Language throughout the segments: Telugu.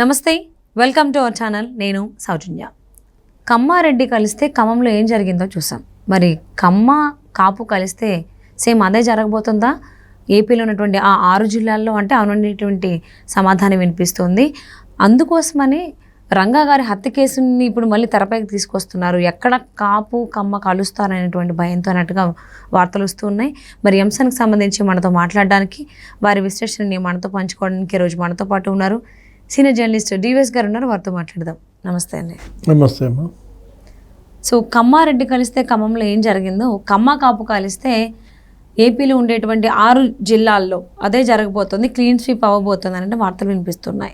నమస్తే వెల్కమ్ టు అవర్ ఛానల్. నేను సౌజన్య. కమ్మారెడ్డి కలిస్తే ఖమ్మంలో ఏం జరిగిందో చూసాం. మరి కమ్మ కాపు కలిస్తే సేమ్ అదే జరగబోతుందా? ఏపీలో ఉన్నటువంటి ఆ ఆరు జిల్లాల్లో అంటే అవునటువంటి సమాధానం వినిపిస్తుంది. అందుకోసమని రంగా గారి హత్య కేసుని ఇప్పుడు మళ్ళీ తెరపైకి తీసుకొస్తున్నారు. ఎక్కడ కాపు కమ్మ కలుస్తారనేటువంటి భయంతో అన్నట్టుగా వార్తలు వస్తున్నాయి మరి అంశానికి సంబంధించి మనతో మాట్లాడడానికి వారి విశ్లేషణని మనతో పంచుకోవడానికి రోజు మనతో పాటు ఉన్నారు. సీనియర్ జర్నలిస్ట్ డివిఎస్ గారు ఉన్నారు వారితో మాట్లాడదాం. నమస్తే అండి. నమస్తే అమ్మా. సో కమ్మారెడ్డి కలిస్తే ఖమ్మంలో ఏం జరిగిందో కమ్మ కాపు కలిస్తే ఏపీలో ఉండేటువంటి ఆరు జిల్లాల్లో అదే జరగబోతుంది క్లీన్ స్వీప్ అవ్వబోతుంది అంటే వార్తలు వినిపిస్తున్నాయి.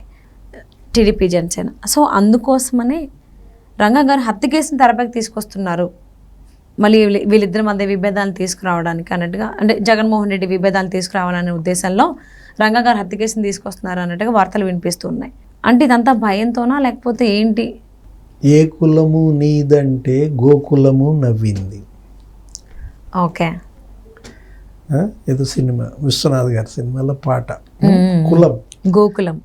టీడీపీ జనసేన. సో అందుకోసమనే రంగా గారు హత్య కేసుని తెరపైకి తీసుకొస్తున్నారు. మళ్ళీ వీళ్ళ- వీళ్ళిద్దరి మధ్య విభేదాలు తీసుకురావడానికి అన్నట్టుగా అంటే జగన్మోహన్ రెడ్డి విభేదాలు తీసుకురావాలనే ఉద్దేశంలో రంగా గారు హత్య కేసుని తీసుకొస్తున్నారు అన్నట్టుగా వార్తలు వినిపిస్తున్నాయి. అంటే ఇదంతా భయంతోనా లేకపోతే ఏంటి? ఏ కులము నీదంటే గోకులము నవ్వింది. ఓకే? ఏదో సినిమా విశ్వనాథ్ గారి సినిమాలో పాట. కులం. గోకులం?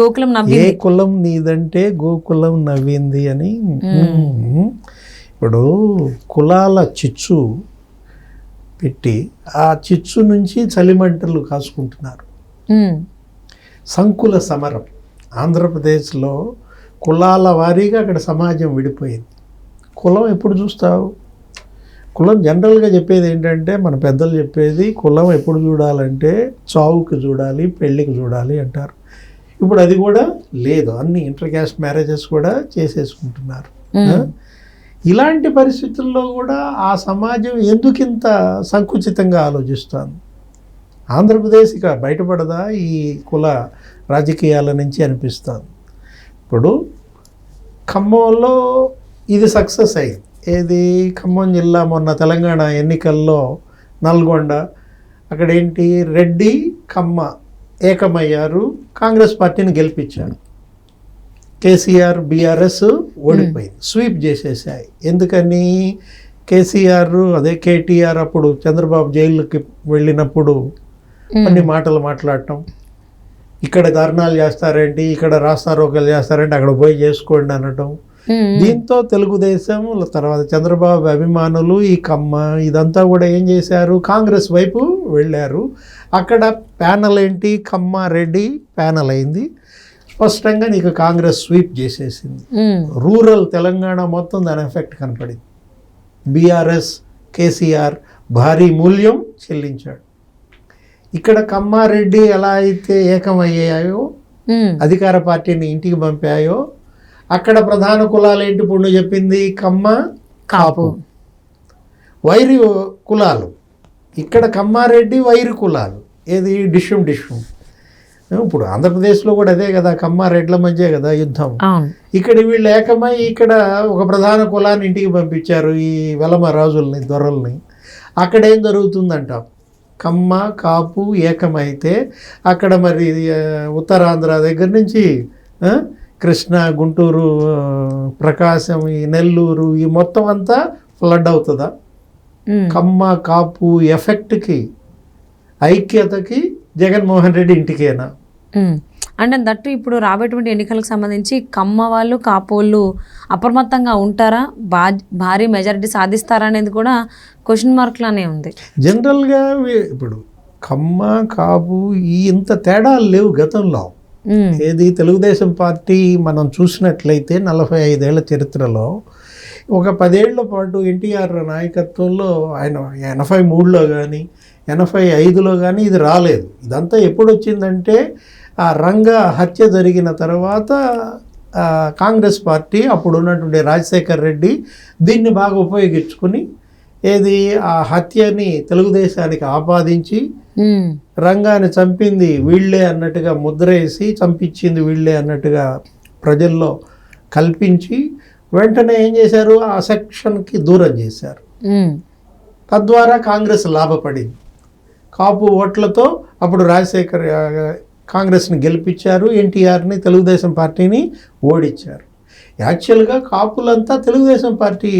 గోకులం ఏ కులం నీదంటే గోకులం నవ్వింది అని. ఇప్పుడు కులాల చిచ్చు పెట్టి ఆ చిచ్చు నుంచి చలిమంటలు కాసుకుంటున్నారు. సంకుల సమరం. ఆంధ్రప్రదేశ్లో కులాల వారీగా అక్కడ సమాజం విడిపోయింది. కులం ఎప్పుడు చూస్తావు? కులం జనరల్గా చెప్పేది ఏంటంటే మన పెద్దలు చెప్పేది కులం ఎప్పుడు చూడాలంటే చావుకి చూడాలి పెళ్ళికి చూడాలి అంటారు. ఇప్పుడు అది కూడా లేదు. అన్ని ఇంటర్ క్యాస్ట్ మ్యారేజెస్ కూడా చేసేసుకుంటున్నారు. ఇలాంటి పరిస్థితుల్లో కూడా ఆ సమాజం ఎందుకింత సంకుచితంగా ఆలోచిస్తుంది? ఆంధ్రప్రదేశ్ ఇక బయటపడదా? ఈ కుల రాజకీయాల నుంచి అనిపిస్తుంది. ఇప్పుడు ఖమ్మంలో ఇది సక్సెస్ అయింది. ఏది? ఖమ్మం జిల్లా మొన్న తెలంగాణ ఎన్నికల్లో నల్గొండ అక్కడ ఏంటి రెడ్డి కమ్మ ఏకమయ్యారు. కాంగ్రెస్ పార్టీని గెలిపించారు. కేసీఆర్ బీఆర్ఎస్ ఓడిపోయింది. స్వీప్ చేసేసాయి. ఎందుకని? కేసీఆర్ అదే కేటీఆర్ అప్పుడు చంద్రబాబు జైలుకి వెళ్ళినప్పుడు అన్ని మాటలు మాట్లాడటం. ఇక్కడ ధర్నాలు చేస్తారేంటి? ఇక్కడ రాస్తారోకలు చేస్తారేంటి? అక్కడ పోయి చేసుకోండి అనటం. దీంతో తెలుగుదేశం తర్వాత చంద్రబాబు అభిమానులు ఈ కమ్మ ఇదంతా కూడా ఏం చేశారు? కాంగ్రెస్ వైపు వెళ్ళారు. అక్కడ ప్యానల్ ఏంటి కమ్మ రెడ్డి ప్యానల్ అయింది స్పష్టంగా నీకు కాంగ్రెస్ స్వీప్ చేసేసింది. రూరల్ తెలంగాణ మొత్తం దాని ఎఫెక్ట్ కనపడింది. బీఆర్ఎస్ కేసీఆర్ భారీ మూల్యం చెల్లించాడు. ఇక్కడ కమ్మారెడ్డి ఎలా అయితే ఏకమయ్యాయో అధికార పార్టీని ఇంటికి పంపాయో అక్కడ ప్రధాన కులాలు ఏంటి ఇప్పుడు నువ్వు చెప్పింది? కమ్మ కాపు. వైరి కులాలు. ఇక్కడ కమ్మారెడ్డి వైరి కులాలు. ఏది డిష్యూమ్ డిష్యూమ్ ఇప్పుడు ఆంధ్రప్రదేశ్లో కూడా అదే కదా కమ్మారెడ్ల మధ్య కదా యుద్ధం. ఇక్కడ వీళ్ళు ఏకమై ఇక్కడ ఒక ప్రధాన కులాన్ని ఇంటికి పంపించారు ఈ వెలమ రాజుల్ని దొరల్ని. అక్కడ ఏం జరుగుతుందంట? కమ్మ కాపు ఏకమైతే అక్కడ మరి ఉత్తరాంధ్ర దగ్గర నుంచి కృష్ణా గుంటూరు ప్రకాశం ఈ నెల్లూరు ఈ మొత్తం అంతా ఫ్లడ్ అవుతుందా? కమ్మ కాపు ఎఫెక్ట్కి ఐక్యతకి జగన్మోహన్ రెడ్డి ఇంటికేనా. అంటే దట్టు ఇప్పుడు రాబోయేటువంటి ఎన్నికలకు సంబంధించి కమ్మ వాళ్ళు కాపోళ్ళు అప్రమత్తంగా ఉంటారా? బా భారీ మెజారిటీ సాధిస్తారా అనేది కూడా క్వశ్చన్ మార్క్ లానే ఉంది. జనరల్గా ఇప్పుడు కమ్మ కాపు ఈ ఇంత తేడాలు లేవు గతంలో. ఏది తెలుగుదేశం పార్టీ మనం చూసినట్లయితే నలభై ఐదేళ్ళ చరిత్రలో ఒక పదేళ్ళ పాటు ఎన్టీఆర్ నాయకత్వంలో ఆయన ఎనభై మూడులో కానీ ఎనభై ఐదులో కానీ ఇది రాలేదు. ఇదంతా ఎప్పుడు వచ్చిందంటే ఆ రంగ హత్య జరిగిన తర్వాత కాంగ్రెస్ పార్టీ అప్పుడు ఉన్నటువంటి రాజశేఖర్ రెడ్డి దీన్ని బాగా ఉపయోగించుకుని ఏది ఆ హత్యని తెలుగుదేశానికి ఆపాదించి రంగాన్ని చంపింది వీళ్ళే అన్నట్టుగా ముద్ర వేసి చంపించింది వీళ్ళే అన్నట్టుగా ప్రజల్లో కల్పించి వెంటనే ఏం చేశారు? ఆ సెక్షన్కి దూరం చేశారు. తద్వారా కాంగ్రెస్ లాభపడింది. కాపు ఓట్లతో అప్పుడు రాజశేఖర్ కాంగ్రెస్ని గెలిపించారు ఎన్టీఆర్ని తెలుగుదేశం పార్టీని ఓడించారు. యాక్చువల్గా కాపులంతా తెలుగుదేశం పార్టీ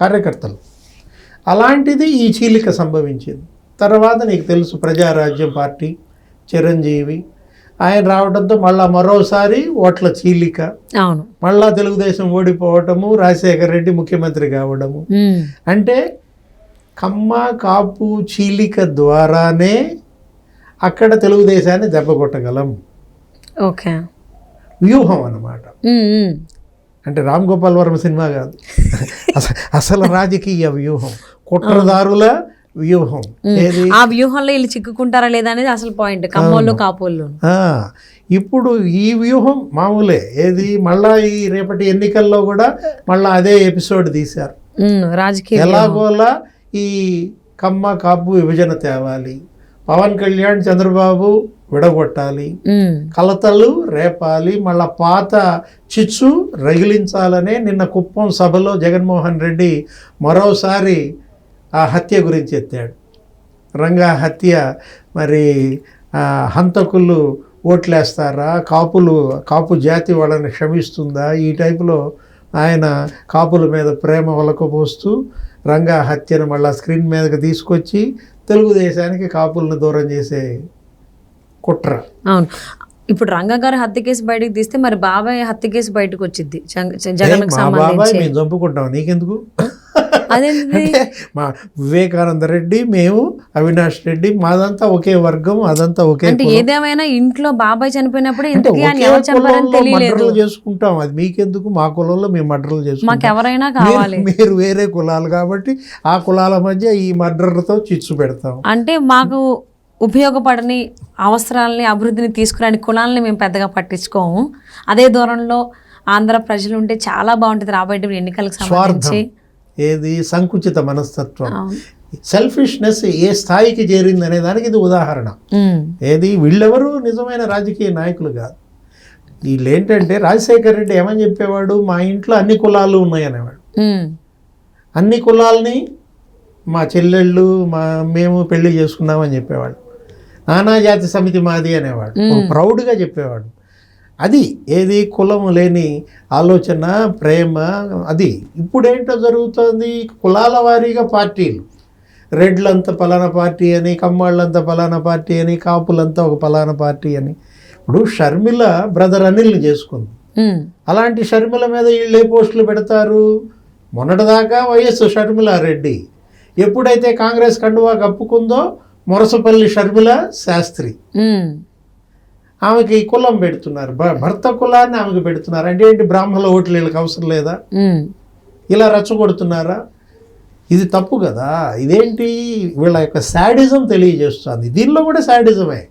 కార్యకర్తలు. అలాంటిది ఈ చీలిక సంభవించింది. తర్వాత నీకు తెలుసు ప్రజారాజ్యం పార్టీ చిరంజీవి ఆయన రావడంతో మళ్ళా మరోసారి ఓట్ల చీలిక. అవును. మళ్ళా తెలుగుదేశం ఓడిపోవటము రాజశేఖర రెడ్డి ముఖ్యమంత్రి కావడము. అంటే కమ్మ కాపు చీలిక ద్వారానే అక్కడ తెలుగుదేశాన్ని దెబ్బ కొట్టగలం. ఓకే. వ్యూహం అన్నమాట. అంటే రామ్ గోపాల్ వర్మ సినిమా కాదు. అస- అసలు రాజకీయ వ్యూహం. కుట్రదారుల వ్యూహం. ఆ వ్యూహంలో వీళ్ళు చిక్కుకుంటారా లేదా అనేది అసలు పాయింట్ కమ్మోళ్ళు కాపోళ్ళు. ఇప్పుడు ఈ వ్యూహం మామూలే. ఏది? మళ్ళా ఈ రేపటి ఎన్నికల్లో కూడా మళ్ళా అదే ఎపిసోడ్ తీశారు. రాజకీయ ఎలాగోలా ఈ కమ్మ కాపు విభజన తేవాలి. పవన్ కళ్యాణ్ చంద్రబాబు విడగొట్టాలి. కలతలు రేపాలి. మళ్ళా పాత చిచ్చు రగిలించాలనే నిన్న కుప్పం సభలో జగన్మోహన్ రెడ్డి మరోసారి ఆ హత్య గురించి ఎత్తాడు. రంగా హత్య మరి హంతకులు ఓట్లేస్తారా? కాపులు కాపు జాతి వాళ్ళని క్షమిస్తుందా? ఈ టైపులో ఆయన కాపుల మీద ప్రేమ వలకపోస్తూ రంగా హత్యను మళ్ళా స్క్రీన్ మీదకి తీసుకొచ్చి తెలుగుదేశానికి కాపులను దూరం చేసే కుట్ర. అవును. ఇప్పుడు రంగా గారు హత్య కేసు బయటకు తీస్తే మరి బాబాయ్ హత్య కేసు బయటకు వచ్చింది జగన్ మేము చంపుకుంటాం. నీకెందుకు? అంటే మా వివేకానంద రెడ్డి మేము అవినాష్ రెడ్డి మాదంతా ఒకే వర్గం అదంతా ఒకే అంటే ఏదేమైనా ఇంట్లో బాబాయ్ చనిపోయినప్పుడు మర్డర్లు చేసుకుంటాం. అది మీకెందుకు? మా కులంలో మేము మర్డర్లు చేసుకుంటాం. మాకు ఎవరైనా కావాలి. మీరు వేరే కులాలు కాబట్టి ఆ కులాల మధ్య ఈ మర్డర్లతో చిచ్చు పెడతాం. అంటే మాకు ఉపయోగపడని అవసరాలని అభివృద్ధిని తీసుకురాని కులాలని మేము పెద్దగా పట్టించుకోము. అదే దూరంలో ఆంధ్ర ప్రజలు ఉంటే చాలా బాగుంటుంది రాబోయే ఎన్నికలకు సంబంధించి. ఏది? సంకుచిత మనస్తత్వం. సెల్ఫిష్నెస్ ఏ స్థాయికి చేరింది అనే దానికి ఇది ఉదాహరణ. ఏది? వీళ్ళెవరు నిజమైన రాజకీయ నాయకులు కాదు. వీళ్ళు ఏంటంటే రాజశేఖర రెడ్డి ఏమని చెప్పేవాడు? మా ఇంట్లో అన్ని కులాలు ఉన్నాయి అనేవాడు ఉమ్, అన్ని కులాలని మా చెల్లెళ్ళు మా మేము పెళ్ళి చేసుకున్నామని చెప్పేవాడు. నానాజాతి సమితి మాది అనేవాడు. ప్రౌడ్గా చెప్పేవాడు. అది ఏది కులము లేని ఆలోచన ప్రేమ అది. ఇప్పుడేంటో జరుగుతోంది? కులాల వారీగా పార్టీలు. రెడ్లంతా పలానా పార్టీ అని కమ్మాళ్ళంతా పలానా పార్టీ అని కాపులంతా ఒక పలానా పార్టీ అని. ఇప్పుడు షర్మిల బ్రదర్ అనిల్ని చేసుకుంది. అలాంటి షర్మిల మీద వీళ్ళు ఏ పోస్టులు పెడతారు? మొన్నటిదాకా వైఎస్ షర్మిలారెడ్డి ఎప్పుడైతే కాంగ్రెస్ కండువా కప్పుకుందో మొరసపల్లి షర్మిల శాస్త్రి. ఆమెకి కులం పెడుతున్నారు. భర్త కులాన్ని ఆమెకు పెడుతున్నారు. అంటే ఏంటి? బ్రాహ్మణుల ఓట్లు వీళ్ళకి అవసరం లేదా? ఇలా రెచ్చగొడుతున్నారా? ఇది తప్పు కదా. ఇదేంటి? వీళ్ళ యొక్క శాడిజం తెలియజేస్తుంది. దీనిలో కూడా శాడిజమే.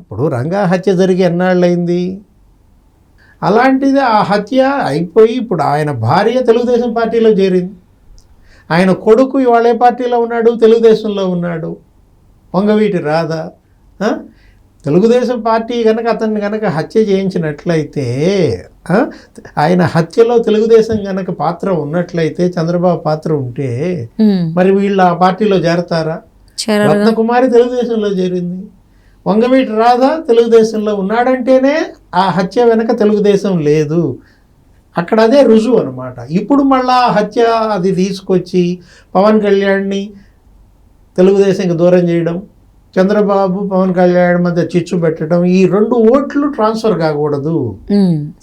ఇప్పుడు రంగా హత్య జరిగి ఎన్నాళ్ళైంది అలాంటిది ఆ హత్య అయిపోయి ఇప్పుడు ఆయన భార్య తెలుగుదేశం పార్టీలో చేరింది. ఆయన కొడుకు ఇవాళ ఏ పార్టీలో ఉన్నాడు తెలుగుదేశంలో ఉన్నాడు. పొంగవీటి రాధా? తెలుగుదేశం పార్టీ కనుక అతన్ని కనుక హత్య చేయించినట్లయితే ఆ? ఆయన హత్యలో తెలుగుదేశం కనుక పాత్ర ఉన్నట్లయితే చంద్రబాబు పాత్ర ఉంటే మరి వీళ్ళు ఆ పార్టీలో చేరతారా? రత్నకుమారి తెలుగుదేశంలో చేరింది. వంగవీటి రాధ తెలుగుదేశంలో ఉన్నాడంటేనే ఆ హత్య వెనక తెలుగుదేశం లేదు. అక్కడ అదే రుజువు అనమాట ఇప్పుడు మళ్ళా ఆ హత్య అది తీసుకొచ్చి పవన్ కళ్యాణ్ని తెలుగుదేశంకి దూరం చేయడం చంద్రబాబు పవన్ కళ్యాణ్ మధ్య చిచ్చు పెట్టడం ఈ రెండు ఓట్లు ట్రాన్స్ఫర్ కాకూడదు.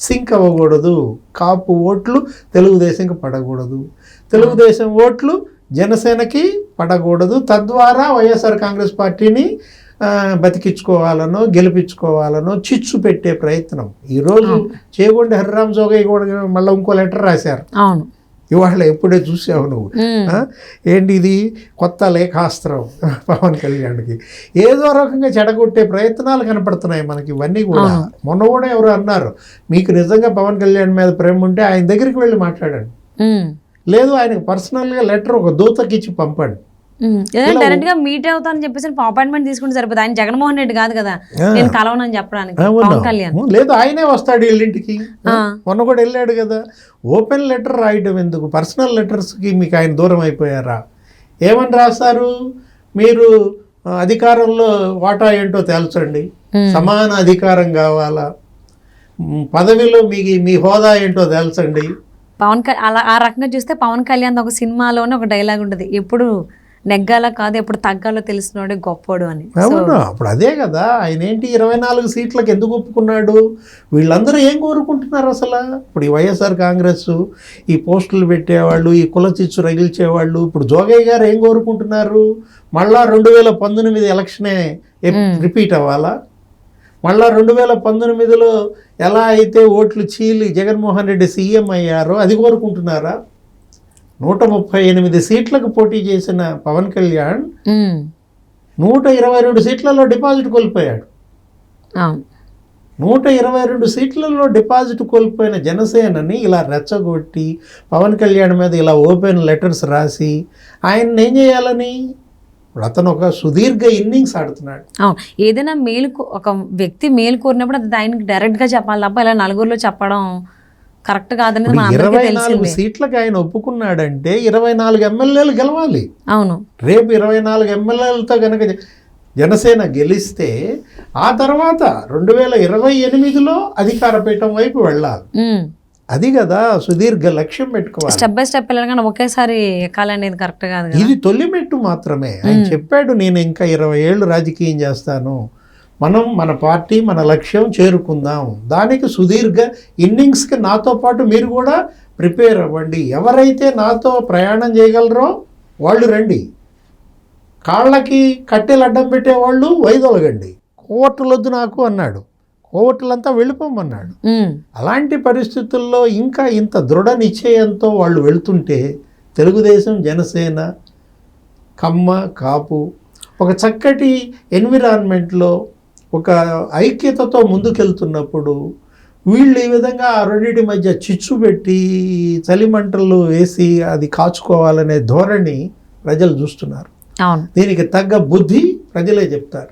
సింక్ అవ్వకూడదు. కాపు ఓట్లు తెలుగుదేశంకి పడకూడదు. తెలుగుదేశం ఓట్లు జనసేనకి పడకూడదు. తద్వారా వైఎస్ఆర్ కాంగ్రెస్ పార్టీని బతికించుకోవాలనో గెలిపించుకోవాలనో చిచ్చు పెట్టే ప్రయత్నం. ఈరోజు చేగొండి హరిరామ్ జోగయ్య కూడా మళ్ళీ ఇంకో లెటర్ రాశారు. అవును. ఇవాళ ఎప్పుడే చూసావు నువ్వు? ఏంటి ఇది? కొత్త లేఖాస్త్రం పవన్ కళ్యాణ్కి. ఏదో రకంగా చెడగొట్టే ప్రయత్నాలు కనపడుతున్నాయి మనకి ఇవన్నీ కూడా. మొన్న కూడా ఎవరు అన్నారు మీకు నిజంగా పవన్ కళ్యాణ్ మీద ప్రేమ ఉంటే ఆయన దగ్గరికి వెళ్ళి మాట్లాడండి. లేదు ఆయనకు పర్సనల్గా లెటర్ ఒక దూతకి ఇచ్చి పంపండి. డైరెక్ట్గా మీట్ అవుతానని చెప్పేసి అపాయింట్మెంట్ తీసుకుంటే సరిపోతుంది ఆయన జగన్మోహన్ రెడ్డి కాదు కదా. నేను కలవనని చెప్పడానికి. పవన్ కళ్యాణ్. లేదు ఆయనే వస్తాడు వీళ్ళింటికి. మొన్న కూడా వెళ్ళాడు కదా. ఓపెన్ లెటర్ రాయడం ఎందుకు? పర్సనల్ లెటర్స్కి మీకు ఆయన దూరం అయిపోయారా? ఏమని రాస్తారు? మీరు అధికారంలో వాటా ఏంటో తేల్చండి. సమాన అధికారం కావాలా? పదవిలో మీ మీ హోదా ఏంటో తేల్చండి. పవన్ కళ్యాణ్ అలా ఆ రకంగా చూస్తే పవన్ కళ్యాణ్ ఒక సినిమాలోనే ఒక డైలాగ్ ఉంటుంది. ఎప్పుడు నెగ్గాల కాదు ఎప్పుడు తగ్గాలో తెలిసినోడే గొప్పోడు అని. అవును? అప్పుడు అదే కదా. ఆయన ఏంటి ఇరవై నాలుగు సీట్లకు ఎందుకు ఒప్పుకున్నాడు? వీళ్ళందరూ ఏం కోరుకుంటున్నారు అసలు? ఇప్పుడు ఈ వైఎస్ఆర్ కాంగ్రెస్ ఈ పోస్టులు పెట్టేవాళ్ళు ఈ కుల చిచ్చు రగిల్చేవాళ్ళు ఇప్పుడు జోగయ్య గారు ఏం కోరుకుంటున్నారు? మళ్ళా రెండు వేల పంతొమ్మిది ఎలక్షనే రిపీట్ అవ్వాలా? మళ్ళా రెండు వేల పంతొమ్మిదిలో ఎలా అయితే ఓట్లు చీలి జగన్మోహన్ రెడ్డి సీఎం అయ్యారో అది కోరుకుంటున్నారా? నూట ముప్పై ఎనిమిది సీట్లకు పోటీ చేసిన పవన్ కళ్యాణ్ నూట ఇరవై రెండు సీట్లలో డిపాజిట్ కోల్పోయాడు. నూట ఇరవై రెండు సీట్లలో డిపాజిట్ కోల్పోయిన జనసేనని ఇలా రెచ్చగొట్టి పవన్ కళ్యాణ్ మీద ఇలా ఓపెన్ లెటర్స్ రాసి ఆయన్ని ఏం చేయాలని? ఇప్పుడు అతను ఒక సుదీర్ఘ ఇన్నింగ్స్ ఆడుతున్నాడు. ఏదైనా మేలు ఒక వ్యక్తి మేలు కోరినప్పుడు అది ఆయనకి డైరెక్ట్గా చెప్పాలి తప్ప ఇలా నలుగురిలో చెప్పడం కరెక్ట్ కాదనేది అందరికీ ఇరవై నాలుగు సీట్లకు ఆయన ఒప్పుకున్నాడంటే ఇరవై నాలుగు ఎమ్మెల్యేలు గెలవాలి. అవును. రేపు ఇరవై నాలుగు ఎమ్మెల్యేలతో కనుక జనసేన గెలిస్తే ఆ తర్వాత రెండు వేల ఇరవై ఎనిమిదిలో అధికార పీఠం వైపు వెళ్ళాలి. అది కదా సుదీర్ఘ లక్ష్యం పెట్టుకోవాలి. స్టెప్ బై స్టెప్ వెళ్ళాలి ఒకేసారి ఎక్కాలనేది కరెక్ట్ కాదు కదా. ఇది తొలిమెట్టు మాత్రమే. ఆయన చెప్పాడు నేను ఇంకా ఇరవై ఏళ్ళు రాజకీయం చేస్తాను. మనం మన పార్టీ మన లక్ష్యం చేరుకుందాం. దానికి సుదీర్ఘ ఇన్నింగ్స్కి నాతో పాటు మీరు కూడా ప్రిపేర్ అవ్వండి. ఎవరైతే నాతో ప్రయాణం చేయగలరో వాళ్ళు రండి. కాళ్ళకి కట్టెలు అడ్డం పెట్టేవాళ్ళు వైదొలగండి. కోవట్టులొద్దు నాకు అన్నాడు. కోవట్టులంతా వెళ్ళిపోమన్నాడు. అలాంటి పరిస్థితుల్లో ఇంకా ఇంత దృఢ నిశ్చయంతో వాళ్ళు వెళ్తుంటే తెలుగుదేశం జనసేన కమ్మ కాపు ఒక చక్కటి ఎన్విరాన్మెంట్లో ఒక ఐక్యతతో ముందుకెళ్తున్నప్పుడు వీళ్ళు ఈ విధంగా ఆ రెండింటి మధ్య చిచ్చు పెట్టి చలిమంటలు వేసి అది కాచుకోవాలనే ధోరణి ప్రజలు చూస్తున్నారు. దీనికి తగ్గ బుద్ధి ప్రజలే చెప్తారు.